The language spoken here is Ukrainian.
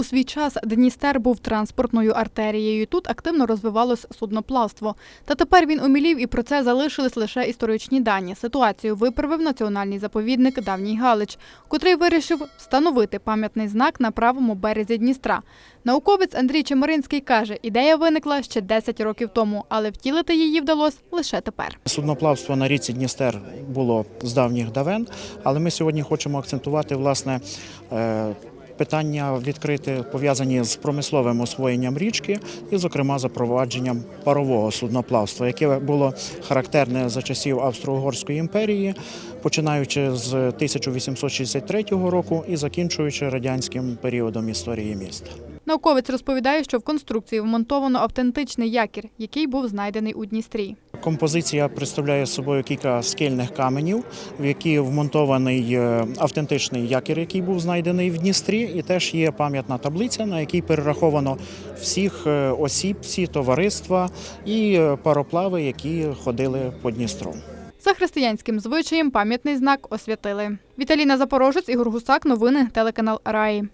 У свій час Дністер був транспортною артерією. Тут активно розвивалось судноплавство. Та тепер він умілів і про це залишились лише історичні дані. Ситуацію виправив національний заповідник Давній Галич, котрий вирішив встановити пам'ятний знак на правому березі Дністра. Науковець Андрій Чемеринський каже, ідея виникла ще 10 років тому, але втілити її вдалося лише тепер. Судноплавство на річці Дністер було з давніх давен, але ми сьогодні хочемо акцентувати власне. Питання відкрити пов'язані з промисловим освоєнням річки і, зокрема, запровадженням парового судноплавства, яке було характерне за часів Австро-Угорської імперії, починаючи з 1863 року і закінчуючи радянським періодом історії міста. Науковець розповідає, що в конструкції вмонтовано автентичний якір, який був знайдений у Дністрі. Композиція представляє собою кілька скельних каменів, в які вмонтований е, автентичний якір, який був знайдений в Дністрі, і теж є пам'ятна таблиця, на якій перераховано всіх е, осіб, всі товариства і е, пароплави, які ходили по Дністру. За християнським звичаєм пам'ятний знак освятили. Віталіна Запорожець, Ігор Гусак, новини, телеканал Раї.